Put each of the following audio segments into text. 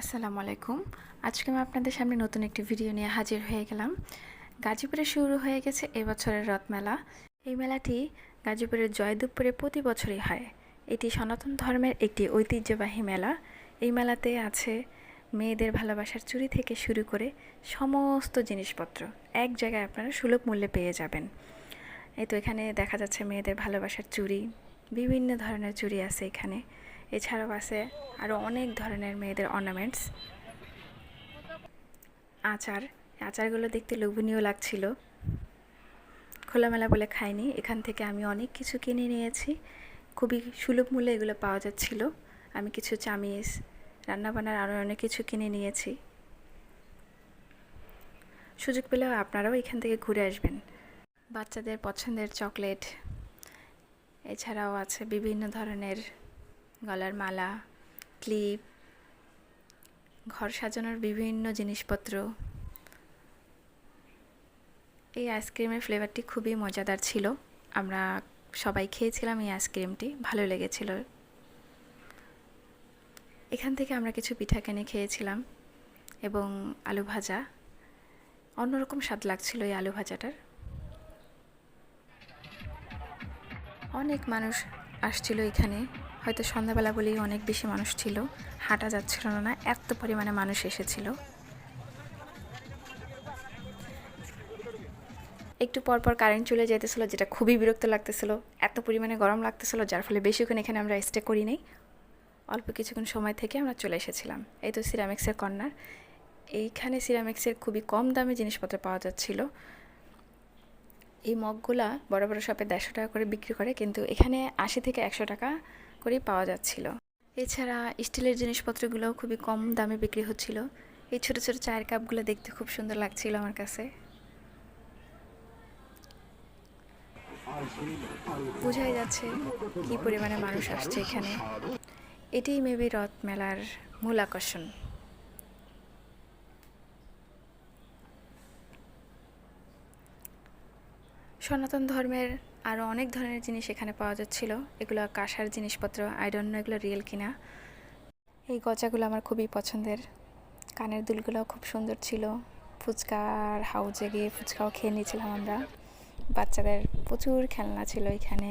আসসালামু আলাইকুম। আজকে আমি আপনাদের সামনে নতুন একটি ভিডিও নিয়ে হাজির হয়ে গেলাম। গাজীপুরে শুরু হয়ে গেছে এবছরের রথমেলা এই মেলাটি গাজীপুরের জয়দুপুরে প্রতি বছরই হয়। এটি সনাতন ধর্মের একটি ঐতিহ্যবাহী মেলা। এই মেলাতে আছে মেয়েদের ভালোবাসার চুরি থেকে শুরু করে সমস্ত জিনিসপত্র। এক জায়গায় আপনারা সুলভ মূল্যে পেয়ে যাবেন। এই তো এখানে দেখা যাচ্ছে মেয়েদের ভালোবাসার চুড়ি বিভিন্ন ধরনের চুড়ি আছে এখানে। এছাড়াও আছে আরও অনেক ধরনের মেয়েদের অর্নামেন্টস আচার, আচারগুলো দেখতে লোভনীয় লাগছিল। খোলামেলা বলে খাইনি, এখান থেকে আমি অনেক কিছু কিনে নিয়েছি। খুবই সুলভ মূল্যে এগুলো পাওয়া যাচ্ছিল। আমি কিছু চামিচ, রান্নাবান্নার আরও অনেক কিছু কিনে নিয়েছি। সুযোগ পেলেও আপনারাও এখান থেকে ঘুরে আসবেন। বাচ্চাদের পছন্দের চকলেট, এছাড়াও আছে বিভিন্ন ধরনের গলার মালা, ক্লিপ, ঘর সাজানোর বিভিন্ন জিনিসপত্র। এই আইসক্রিমের ফ্লেভারটি খুবই মজাদার ছিল। আমরা সবাই খেয়েছিলাম এই আইসক্রিমটি, ভালো লেগেছিল। এখান থেকে আমরা কিছু পিঠা কিনে খেয়েছিলাম এবং আলু ভাজা। অন্যরকম স্বাদ লাগছিল এই আলু ভাজাটার। অনেক মানুষ আসছিল এখানে। হয়তো সন্ধ্যাবেলা বলেই অনেক বেশি মানুষ ছিল, হাঁটা যাচ্ছিল না এত পরিমাণে মানুষ এসেছিল। একটু পর পর কারেন্ট চলে যেতেছিল যেটা খুবই বিরক্ত লাগতেছিল, এত পরিমাণে গরম লাগতেছিল, যার ফলে বেশিক্ষণ এখানে আমরা স্টে করি নাই অল্প কিছুক্ষণ সময় থেকে আমরা চলে এসেছিলাম। এই তো সিরামিক্সের কর্নার এইখানে সিরামিক্সের খুবই কম দামে জিনিসপত্র পাওয়া যাচ্ছিল। এই মগগুলা বড় বড় শপে দেড়শো টাকা করে বিক্রি করে, কিন্তু এখানে আশি থেকে একশো টাকা করেই পাওয়া যাচ্ছিল। এছাড়া স্টিলের জিনিসপত্রগুলোও খুবই কম দামে বিক্রি হচ্ছিল। এই ছোটো ছোটো চায়ের কাপগুলো দেখতে খুব সুন্দর লাগছিল আমার কাছে। বোঝাই যাচ্ছে কি পরিমাণে মানুষ আসছে এখানে। এটাই মেবি রথ মেলার মূল আকর্ষণ। সনাতন ধর্মের আরও অনেক ধরনের জিনিস এখানে পাওয়া যাচ্ছিল। এগুলো কাঁসার জিনিসপত্র আইডন্য এগুলো রিয়েল কিনা। এই গজাগুলো আমার খুবই পছন্দের। কানের দুলগুলো খুব সুন্দর ছিল। ফুচকার হাউজে গিয়ে ফুচকাও খেয়ে নিয়েছিলাম আমরা। বাচ্চাদের প্রচুর খেলনা ছিল এখানে।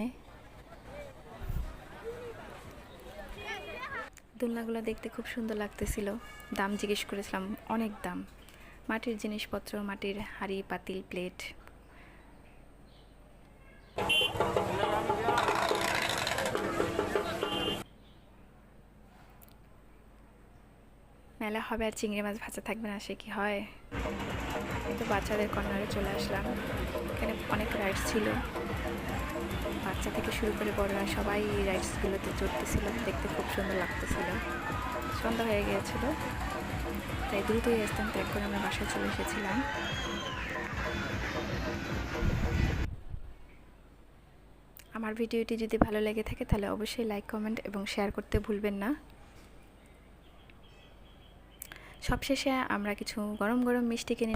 দোলনাগুলো দেখতে খুব সুন্দর লাগতেছিল। দাম জিজ্ঞেস করেছিলাম, অনেক দাম। মাটির জিনিসপত্র, মাটির হাঁড়ি, পাতিল, প্লেট। মেলা হবে আর চিংড়ি মাছ ভাজা থাকবে না, সে কি হয়? কিন্তু বাচ্চাদের কর্নারে চলে আসলাম। এখানে অনেক রাইডস ছিল। বাচ্চা থেকে শুরু করে বড়রা সবাই এই রাইডসগুলোতে চড়তেছিল, দেখতে খুব সুন্দর লাগতেছিল। সন্ধ্যা হয়ে গিয়েছিল। তাই দ্রুতই স্থান ত্যাগ করে আমরা বাসায় চলে এসেছিলাম। আমার ভিডিওটি যদি ভালো লেগে থাকে, তাহলে অবশ্যই লাইক কমেন্ট এবং শেয়ার করতে ভুলবেন না। সবশেষে আমরা কিছু গরম গরম মিষ্টি কিনে